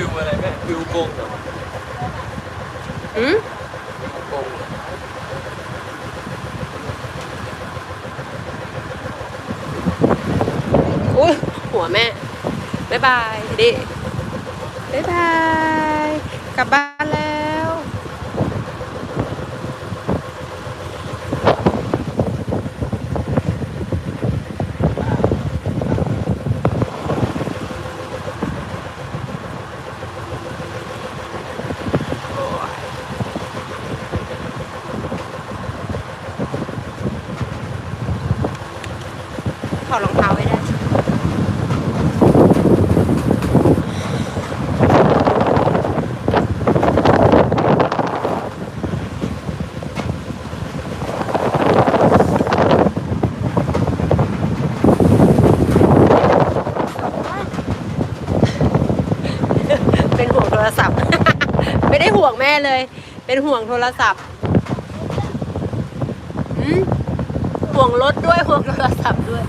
วิวอะไรแม่ฟิวกงเหรออืมกงเหรออุ้ยหัวแม่บ๊ายบายดิบ๊ายบาย กลับบ้านแล้ว ถอดรองเท้าไว้ได้ เป็นห่วงโท รศัพท์ ไม่ได้ห่วงแม่เลย เป็นห่วงโทรศัพท์ห่วงรถด้วยห่วงโทรศัพท์ด้วย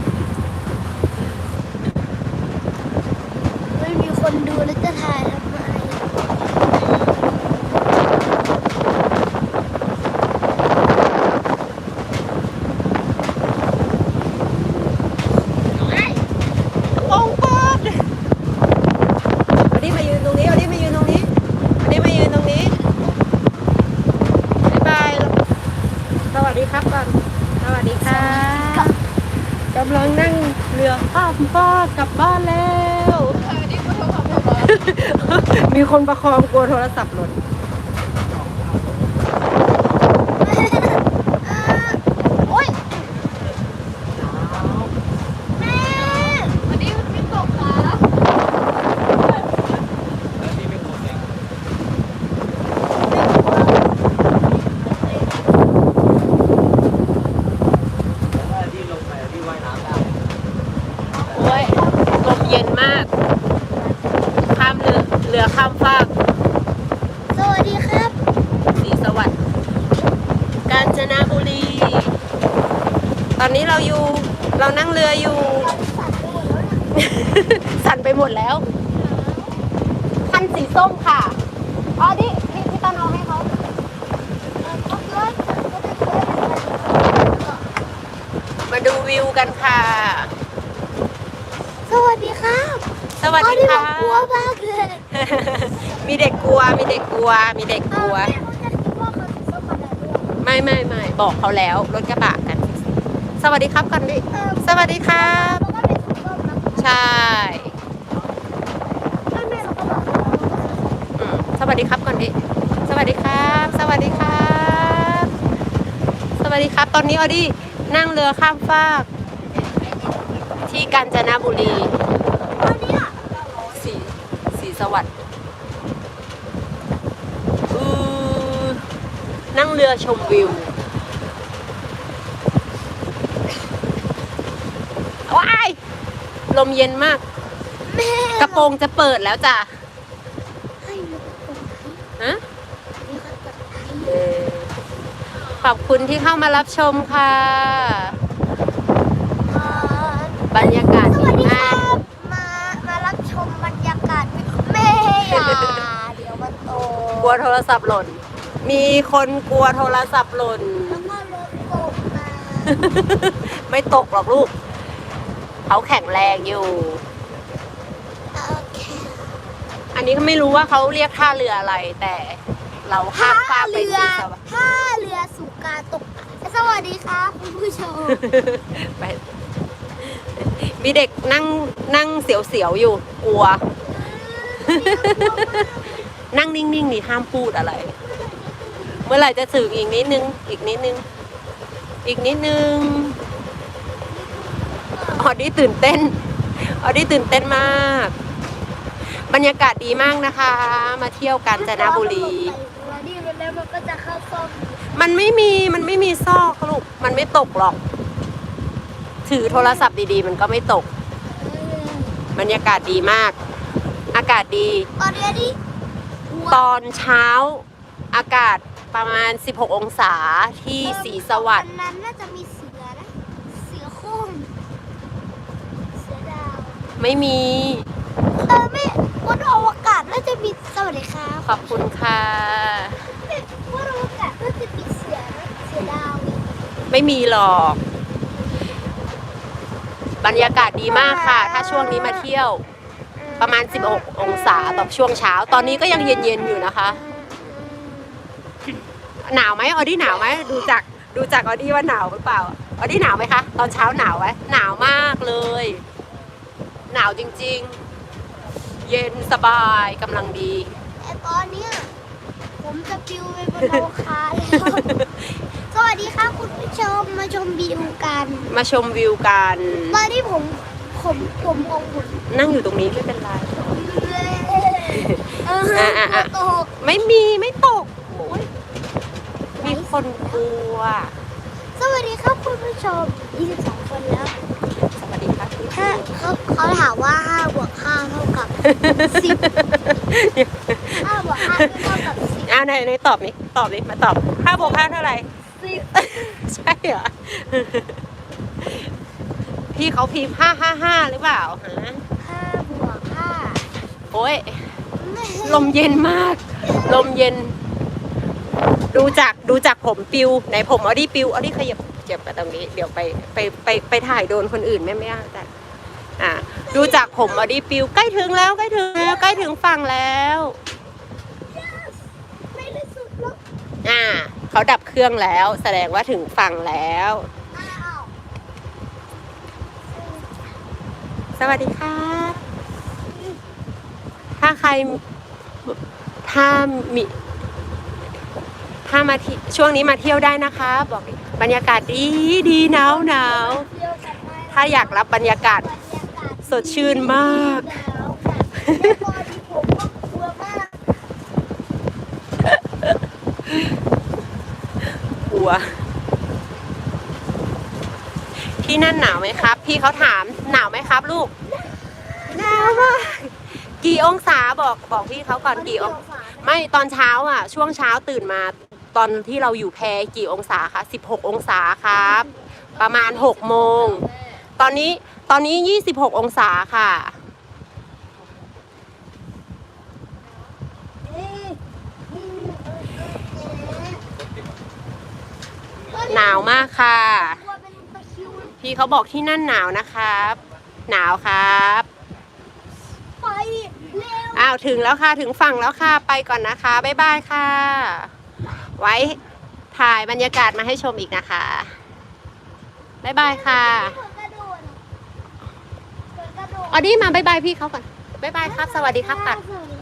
ไม่มีคนดูแล้วจะถ่ายทำไม ปองปอดวันนี้มายืนตรงนี้วันนี้มายืนตรงนี้วันนี้มายืนตรงนี้บ๊ายบาย สวัสดีครับก่อน สวัสดีค่ะกำลังนั่งเรือข้ามฟากกลับบ้านแล้ว มีคนประคองกลัวโทรศัพท์หล่น โอ๊ยแม่วันนี้มันไม่ตกเหรอ แล้วนี่ไม่กงเองแล้วที่ลงไปที่ว่ายน้ำได้ โอ้ยลมเย็นมาก ข้ามเรือเรือ ข้ามฟากสวัสดีครับสีสวัสดิ์กาญจนบุรี ตอนนี้เราอยู่เรานั่งเรืออยู่ สั่นไปหมดแล้ว คันสีส้มค่ะ อ๋อดิพี่พี่ต้นเอาให้เขามาดูวิวกันค่ะ สวัสดีครับสวัสดีอ๋อนี่ค่ะผมกลัวมากเลย มีเด็กกลัว มีเด็กก ลัวมีเด็กกลัว ไม่ไม่ไม่บอกเขาแล้วรถกระบะกัน สวัสดีครับกันดิสวัสดีครับแล้วก็เป็นสีส้มนะใช่อืมสวัสดีครับก่อนดิสวัสดีครับ สวัสดีครับ สวัสดีครับ ตอนนี้ออดี้นั่งเรือข้ามฟากที่กาญจนบุรีวันนี้สีสีสวัสดิ์อือ นั่งเรือชมวิวว้ายลมเย็นมาก แม่กระโปรงจะเปิดแล้วจ้ะให้หนูกดไลค์ฮะนี่เขากดไลค์เออขอบคุณที่เข้ามารับชมค่ะอ่าบรรยากาศสดีวัสดีคมารักบมา มารับชมบรรยากาศแม่อย่าเดี๋ยวมันโตกลัวโทรศัพท์หล่น มีคนกลัวโทรศัพท์หล่น แล้วก็รถตกมาไม่ตกหรอกลูก เขาแข็งแรงอยู่ โอเคอันนี้ก็ไม่รู้ว่าเขาเรียกท่าเรืออะไร แต่เราข้ามฟากไปเรือสีสวัสดิ์ท่าเรือสุกาตกสวัสดีครับคุณผู้ชม ไปมีเด็กนั่งนั่งเสียวๆอยู่กลัว นั่งนิ่งๆนี่ห้ามพูดอะไรเมื่อไหร่จะถึงอีกนิดนึง อีกนิดนึง อีกนิดนึง ออดี้ตื่นเต้น ออดี้ตื่นเต้นมาก บรรยากาศดีมากนะคะ มาเที่ยวกาญจนบุรี นี่แล้วมันก็จะเข้าซ่อมมันไม่มี มันไม่มีซอกลูก มันไม่ตกหรอก ถือโทรศัพท์ดีๆ มันก็ไม่ตก บรรยากาศดีมาก อากาศดี ตอนนี้ดิ ตอนเช้าอากาศ ประมาณ 16 องศาที่สีสวัสดิ์นนั้นน่าจะมีเสือนะ เสือโคร่งเสือดาว ไม่มี เออไม่บนอวกาศน่าจะจะมีสวัสดีครับขอบคุณค่ะว่ารู้กะก็จะมีเสือเสือดาวอีกไม่มีหรอก บรรยากาศดีมากค่ะ ถ้าช่วงนี้มาเที่ยว ประมาณ 16 องศาตอนช่วงเช้า ตอนนี้ก็ยังเย็นๆอยู่นะคะ หนาวไหมออดี้หนาวไหมดูจากดูจากออดี้ว่าหนาวหรือเปล่าออดี้หนาวไหมคะตอนเช้าหนาวไหมหนาวมากเลย หนาวจริง ๆ เย็นสบายกำลังดีแต่ตอนเนี้ยผมจะปิวไปบนโลคาแล้วสวัสดีครับคุณผู้ชมมาชมวิวกันมาชมวิวกันตอนที่ผมผมผมของผมนั่งอยู่ตรงนี้ไม่เป็นไรเอออะอะอะตกไม่มีไม่ตกโอ้ย มีคนกลัว สวัสดีครับคุณผู้ชม 22 คนแล้วสวัสดีครับพี่ถ้าเขาเขาถามว่า5บวก5เท่ากับ10 5บวก5เท่ากับ10 อ่าไหนไหนตอบนี่ตอบนี่มาตอบห้าบวกห้าเท่าไหร่ใช่เหรอ พี่เขาพิมพ์ห้าห้าห้าหรือเปล่าฮะ5บวกโอ้ย5ลมเย็นมาก ลมเย็น ดูจากดูจากผมปิวไหนผมเอาดิปิวเอาดิขยับเจ็บไปตรงนี้ เดี๋ยวไปไปไปไปถ่ายโดนคนอื่นแม่ไม่ได้แต่อ่าดูจากผมเอาดิปิวใกล้ถึงแล้วใกล้ถึงแล้วใกล้ถึงฝั่งแล้วไม่ได้สุดหรอกอ่าเขาดับเครื่องแล้ว แสดงว่าถึงฝั่งแล้วอ้าวสวัสดีครับถ้าใครถ้ามี ถ้ามาที่ช่วงนี้มาเที่ยวได้นะคะ บอกดิบรรยากาศดีดีหนาวหนาวเที่ยวกันไหมถ้าอยากรับบรรยากาศบรรยากาศสดชื่นมากหนาวค่ะแล้วตอนที่ผมก็กลัวมากกลัว ที่นั่นหนาวไหมครับ พี่เขาถามหนาวไหมครับลูกหนาวมากกี่องศาบอกบอกพี่เขาก่อนกี่องศาไม่ตอนเช้าอะ ช่วงเช้าตื่นมา ตอนที่เราอยู่แพกี่องศาคะ16 องศาครับ ประมาณ 6 โมง ตอนนี้ตอนนี้ 26 องศาค่ะ หนาวมากค่ะกลัวเป็นตะคริวพี่เขาบอกที่นั่นหนาวนะครับ หนาวครับไปเร็วอ้าวถึงแล้วค่ะถึงฝั่งแล้วค่ะ ไปก่อนนะคะ บ๊ายบายค่ะ ไว้ถ่ายบรรยากาศมาให้ชมอีกนะคะ บ๊ายบายค่ะเหมือนกระโดดอะเหมือนกระโดดออดี้มาบ๊ายบายพี่เขาก่อนบ๊ายบายครับ สวัสดีครับก่อน สวัสดี